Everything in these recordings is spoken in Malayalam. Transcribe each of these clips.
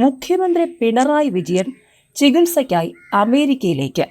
മുഖ്യമന്ത്രി പിണറായി വിജയൻ ചികിത്സയ്ക്കായി അമേരിക്കയിലേക്ക്.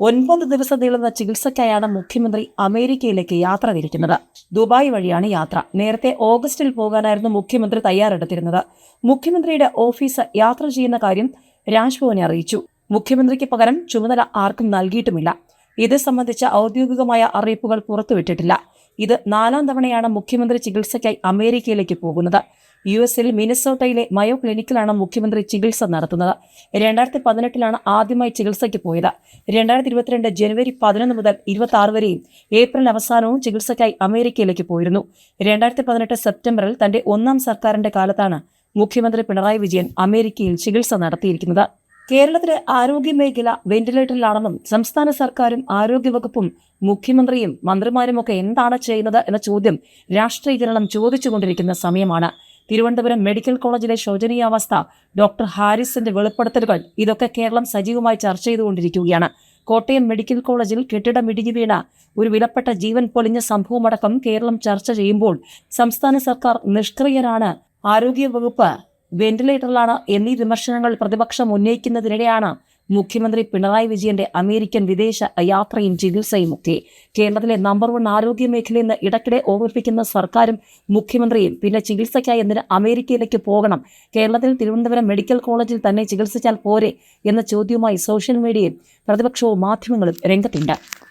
ഒൻപത് ദിവസം നീളുന്ന ചികിത്സയ്ക്കായാണ് മുഖ്യമന്ത്രി അമേരിക്കയിലേക്ക് യാത്ര തിരിക്കുന്നത്. ദുബായ് വഴിയാണ് യാത്ര. നേരത്തെ ഓഗസ്റ്റിൽ പോകാനായിരുന്നു മുഖ്യമന്ത്രി തയ്യാറെടുത്തിരുന്നത്. മുഖ്യമന്ത്രിയുടെ ഓഫീസ് യാത്ര ചെയ്യുന്ന കാര്യം രാജ്ഭവനെ അറിയിച്ചു. മുഖ്യമന്ത്രിക്ക് പകരം ചുമതല ആർക്കും നൽകിയിട്ടുമില്ല. ഇത് സംബന്ധിച്ച ഔദ്യോഗികമായ അറിയിപ്പുകൾ പുറത്തുവിട്ടിട്ടില്ല. ഇത് നാലാം തവണയാണ് മുഖ്യമന്ത്രി ചികിത്സയ്ക്കായി അമേരിക്കയിലേക്ക് പോകുന്നത്. യു എസിൽ മിനസോട്ടയിലെ മയോ ക്ലിനിക്കിലാണ് മുഖ്യമന്ത്രി ചികിത്സ നടത്തുന്നത്. രണ്ടായിരത്തി പതിനെട്ടിലാണ് ആദ്യമായി ചികിത്സയ്ക്ക് പോയത്. രണ്ടായിരത്തി ഇരുപത്തിരണ്ട് ജനുവരി പതിനൊന്ന് മുതൽ ഇരുപത്തി ആറ് വരെയും ഏപ്രിൽ അവസാനവും ചികിത്സയ്ക്കായി അമേരിക്കയിലേക്ക് പോയിരുന്നു. രണ്ടായിരത്തി പതിനെട്ട് സെപ്റ്റംബറിൽ തന്റെ ഒന്നാം സർക്കാരിന്റെ കാലത്താണ് മുഖ്യമന്ത്രി പിണറായി വിജയൻ അമേരിക്കയിൽ ചികിത്സ നടത്തിയിരിക്കുന്നത്. കേരളത്തിലെ ആരോഗ്യ മേഖല വെന്റിലേറ്ററിലാണെന്നും സംസ്ഥാന സർക്കാരും ആരോഗ്യവകുപ്പും മുഖ്യമന്ത്രിയും മന്ത്രിമാരുമൊക്കെ എന്താണ് ചെയ്യുന്നത് എന്ന ചോദ്യം രാഷ്ട്രീയ ജനം ചോദിച്ചുകൊണ്ടിരിക്കുന്ന സമയമാണ്. തിരുവനന്തപുരം മെഡിക്കൽ കോളേജിലെ ശോചനീയാവസ്ഥ ഡോക്ടർ ഹാരിസിന്റെ വെളിപ്പെടുത്തലുകൾ ഇതൊക്കെ കേരളം സജീവമായി ചർച്ച ചെയ്തുകൊണ്ടിരിക്കുകയാണ്. കോട്ടയം മെഡിക്കൽ കോളേജിൽ കെട്ടിടം ഇടിഞ്ഞു വീണ ഒരു വിലപ്പെട്ട ജീവൻ പൊലിഞ്ഞ സംഭവമടക്കം കേരളം ചർച്ച ചെയ്യുമ്പോൾ സംസ്ഥാന സർക്കാർ നിഷ്ക്രിയരാണ്. ആരോഗ്യവകുപ്പ് വെന്റിലേറ്ററിലാണ് എന്നീ വിമർശനങ്ങൾ പ്രതിപക്ഷം ഉന്നയിക്കുന്നതിനിടെയാണ് മുഖ്യമന്ത്രി പിണറായി വിജയന്റെ അമേരിക്കൻ വിദേശ യാത്രയും ചികിത്സയും ഒക്കെ. കേരളത്തിലെ നമ്പർ വൺ ആരോഗ്യ മേഖലയെന്ന് ഇടയ്ക്കിടെ ഓർമ്മിപ്പിക്കുന്ന സർക്കാരും മുഖ്യമന്ത്രിയും പിന്നെ ചികിത്സയ്ക്കായി എന്തിന് അമേരിക്കയിലേക്ക് പോകണം? കേരളത്തിൽ തിരുവനന്തപുരം മെഡിക്കൽ കോളേജിൽ തന്നെ ചികിത്സിച്ചാൽ പോരെ? എന്ന ചോദ്യവുമായി സോഷ്യൽ മീഡിയയും പ്രതിപക്ഷവും മാധ്യമങ്ങളും രംഗത്തുണ്ട്.